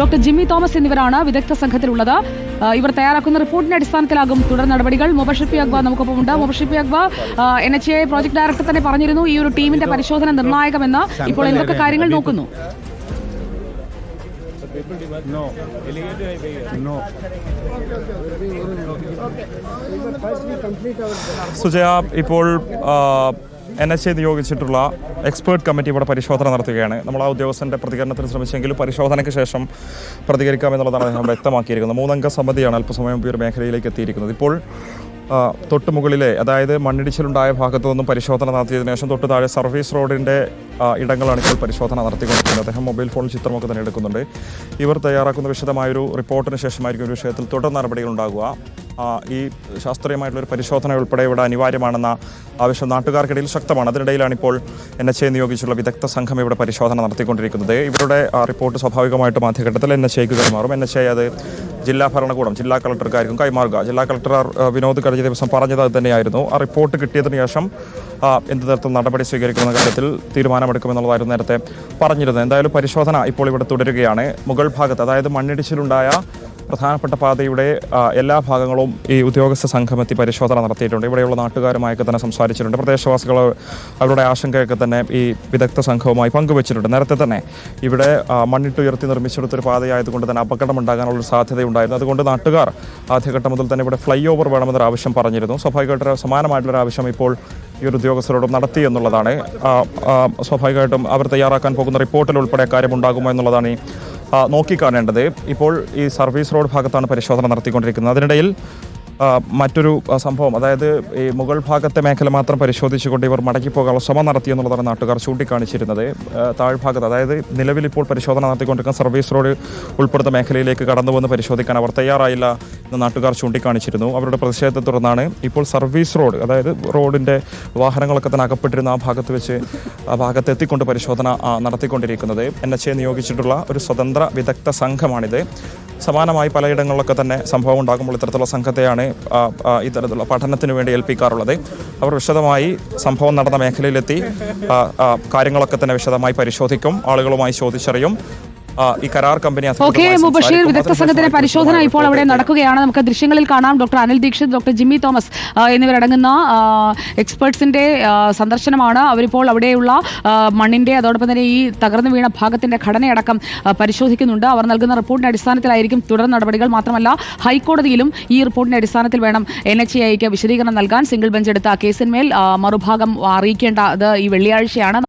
Doctor Jimmy Thomas എന്നിവരാണ് വിദഗ്ധ സംഘത്തിലുള്ളത്. ഇവർ തയ്യാറാക്കുന്ന റിപ്പോർട്ടിന്റെ അടിസ്ഥാനത്തിലാകും തുടർ നടപടികൾ. മുബഷിപ്പി അക്ബ നമുക്കൊപ്പം നമുക്കൊപ്പമുണ്ട്. മുബഷിപ്പി Aqaba N H A project director തന്നെ പറഞ്ഞിരുന്നു. ഈ ഒരു ടീമിന്റെ പരിശോധന നിർണായകമെന്ന് ഇപ്പോൾ എന്തൊക്കെ കാര്യങ്ങൾ നോക്കുന്നു? No. No. സുജയ ഇപ്പോൾ എൻ എച്ച് എ നിയോഗിച്ചിട്ടുള്ള എക്സ്പേർട്ട് കമ്മിറ്റി ഇവിടെ പരിശോധന നടത്തുകയാണ്. നമ്മൾ ആ ഉദ്യോഗസ്ഥന്റെ പ്രതികരണത്തിന് ശ്രമിച്ചെങ്കിലും പരിശോധനയ്ക്ക് ശേഷം പ്രതികരിക്കാമെന്നുള്ളതാണ് അദ്ദേഹം വ്യക്തമാക്കിയിരിക്കുന്നത്. മൂന്നംഗ സമിതിയാണ് അല്പസമയം ഈ ഒരു മേഖലയിലേക്ക് എത്തിയിരിക്കുന്നത്. ഇപ്പോൾ തൊട്ട് മുകളിലെ അതായത് മണ്ണിടിച്ചിലുണ്ടായ ഭാഗത്തു നിന്നും പരിശോധന നടത്തിയതിനു ശേഷം തൊട്ട് താഴെ സർവീസ് റോഡിന്റെ ഇടങ്ങളാണ് ഇപ്പോൾ പരിശോധന നടത്തിക്കൊണ്ടിരിക്കുന്നത്. അദ്ദേഹം മൊബൈൽ ഫോണിൽ ചിത്രമൊക്കെ തന്നെ എടുക്കുന്നുണ്ട്. ഇവർ തയ്യാറാക്കുന്ന വിശദമായൊരു റിപ്പോർട്ടിന് ശേഷമായിരിക്കും ഒരു വിഷയത്തിൽ തുടർ നടപടികൾ ഉണ്ടാകുക. ഈ ശാസ്ത്രീയമായിട്ടുള്ള ഒരു പരിശോധന ഉൾപ്പെടെ ഇവിടെ അനിവാര്യമാണെന്ന ആവശ്യം നാട്ടുകാർക്കിടയിൽ ശക്തമാണ്. അതിനിടയിലാണ് ഇപ്പോൾ എൻ എച്ച് എ നിയോഗിച്ചുള്ള വിദഗ്ധ സംഘം ഇവിടെ പരിശോധന നടത്തിക്കൊണ്ടിരിക്കുന്നത്. ഇവരുടെ റിപ്പോർട്ട് സ്വാഭാവികമായിട്ടും ആദ്യഘട്ടത്തിൽ എൻ എച്ച് എക്ക് കൈമാറും. എൻ എച്ച് എ അത് ജില്ലാ ഭരണകൂടം ജില്ലാ കളക്ടർക്കായിരിക്കും കൈമാറുക. ജില്ലാ കളക്ടർ വിനോദ് കഴിഞ്ഞ ദിവസം പറഞ്ഞത് അത് തന്നെയായിരുന്നു. ആ റിപ്പോർട്ട് കിട്ടിയതിനു ശേഷം എന്ത് തരത്തിൽ നടപടി സ്വീകരിക്കുന്ന കാര്യത്തിൽ തീരുമാനമെടുക്കുമെന്നുള്ളതായിരുന്നു നേരത്തെ പറഞ്ഞിരുന്നത്. എന്തായാലും പരിശോധന ഇപ്പോൾ ഇവിടെ തുടരുകയാണ്. മുകൾ ഭാഗത്ത് അതായത് മണ്ണിടിച്ചിലുണ്ടായ പ്രധാനപ്പെട്ട പാതയുടെ എല്ലാ ഭാഗങ്ങളും ഈ ഉദ്യോഗസ്ഥ സംഘമെത്തി പരിശോധന നടത്തിയിട്ടുണ്ട്. ഇവിടെയുള്ള നാട്ടുകാരുമായൊക്കെ തന്നെ സംസാരിച്ചിട്ടുണ്ട്. പ്രദേശവാസികൾ അവരുടെ ആശങ്കയൊക്കെ തന്നെ ഈ വിദഗ്ധ സംഘവുമായി പങ്കുവച്ചിട്ടുണ്ട്. നേരത്തെ തന്നെ ഇവിടെ മണ്ണിട്ടുയർത്തി നിർമ്മിച്ചെടുത്തൊരു പാതയായതുകൊണ്ട് തന്നെ അപകടമുണ്ടാകാനുള്ളൊരു സാധ്യതയുണ്ടായിരുന്നു. അതുകൊണ്ട് നാട്ടുകാർ ആദ്യഘട്ടം മുതൽ തന്നെ ഇവിടെ ഫ്ലൈ ഓവർ വേണമെന്നൊരു ആവശ്യം പറഞ്ഞിരുന്നു. സ്വാഭാവികമായിട്ടൊരു സമാനമായിട്ടുള്ളൊരു ആവശ്യം ഇപ്പോൾ ഈ ഒരു ഉദ്യോഗസ്ഥരോടും നടത്തി എന്നുള്ളതാണ്. സ്വാഭാവികമായിട്ടും അവർ തയ്യാറാക്കാൻ പോകുന്ന റിപ്പോർട്ടിൽ ഉൾപ്പെടെ കാര്യമുണ്ടാകുമോ എന്നുള്ളതാണ് ഈ നോക്കിക്കാണേണ്ടത്. ഇപ്പോൾ ഈ സർവീസ് റോഡ് ഭാഗത്താണ് പരിശോധന നടത്തിക്കൊണ്ടിരിക്കുന്നത്. അതിനിടയിൽ മറ്റൊരു സംഭവം. അതായത് ഈ മുഗൾ ഭാഗത്തെ മേഖല മാത്രം പരിശോധിച്ചുകൊണ്ട് ഇവർ മടങ്ങിപ്പോകാനുള്ള ശ്രമം നടത്തി എന്നുള്ളതാണ് നാട്ടുകാർ ചൂണ്ടിക്കാണിച്ചിരുന്നത്. താഴ്ഭാഗത്ത് അതായത് നിലവിൽ ഇപ്പോൾ പരിശോധന നടത്തിക്കൊണ്ടിരിക്കുന്ന സർവീസ് റോഡ് ഉൾപ്പെടുന്ന മേഖലയിലേക്ക് കടന്നു വന്ന് പരിശോധിക്കാൻ അവർ തയ്യാറായില്ല എന്ന് നാട്ടുകാർ ചൂണ്ടിക്കാണിച്ചിരുന്നു. അവരുടെ പ്രതിഷേധത്തെ തുടർന്നാണ് ഇപ്പോൾ സർവീസ് റോഡ് അതായത് റോഡിന്റെ വാഹനങ്ങളൊക്കെ തന്നെ അകപ്പെട്ടിരുന്ന ആ ഭാഗത്ത് വെച്ച് ആ ഭാഗത്തെത്തിക്കൊണ്ട് പരിശോധന നടത്തിക്കൊണ്ടിരിക്കുന്നത്. എൻ എച്ച് എ നിയോഗിച്ചിട്ടുള്ള ഒരു സ്വതന്ത്ര വിദഗ്ധ സംഘമാണിത്. സമാനമായി പലയിടങ്ങളിലൊക്കെ തന്നെ സംഭവം ഉണ്ടാകുമ്പോൾ ഇത്തരത്തിലുള്ള സംഘത്തെയാണ് ഇത്തരത്തിലുള്ള പഠനത്തിന് വേണ്ടി ഏൽപ്പിക്കാറുള്ളത്. അവർ വിശദമായി സംഭവം നടന്ന മേഖലയിലെത്തി കാര്യങ്ങളൊക്കെ തന്നെ വിശദമായി പരിശോധിക്കും ആളുകളുമായി ചോദിച്ചറിയും. ഈ കരാർ കമ്പനി ഓക്കെ മുബഷീർ വിദഗ്ധ സംഘത്തിന്റെ പരിശോധന ഇപ്പോൾ അവിടെ നടക്കുകയാണ്. നമുക്ക് ദൃശ്യങ്ങളിൽ കാണാം. ഡോക്ടർ അനിൽ ദീക്ഷിത് ഡോക്ടർ ജിമ്മി തോമസ് എന്നിവരടങ്ങുന്ന എക്സ്പെർട്സിന്റെ സന്ദർശനമാണ്. അവരിപ്പോൾ അവിടെയുള്ള മണ്ണിന്റെ അതോടൊപ്പം തന്നെ ഈ തകർന്നു വീണ ഭാഗത്തിന്റെ ഘടനയടക്കം പരിശോധിക്കുന്നുണ്ട്. അവർ നൽകുന്ന റിപ്പോർട്ടിന്റെ അടിസ്ഥാനത്തിലായിരിക്കും തുടർ നടപടികൾ. മാത്രമല്ല ഹൈക്കോടതിയിലും ഈ റിപ്പോർട്ടിന്റെ അടിസ്ഥാനത്തിൽ വേണം എൻ എച്ച് ഐക്ക് വിശദീകരണം നൽകാൻ. സിംഗിൾ ബെഞ്ച് എടുത്ത കേസിന്മേൽ മറുഭാഗം മറുഭാഗം അറിയിക്കേണ്ടത് ഈ വെള്ളിയാഴ്ചയാണ്.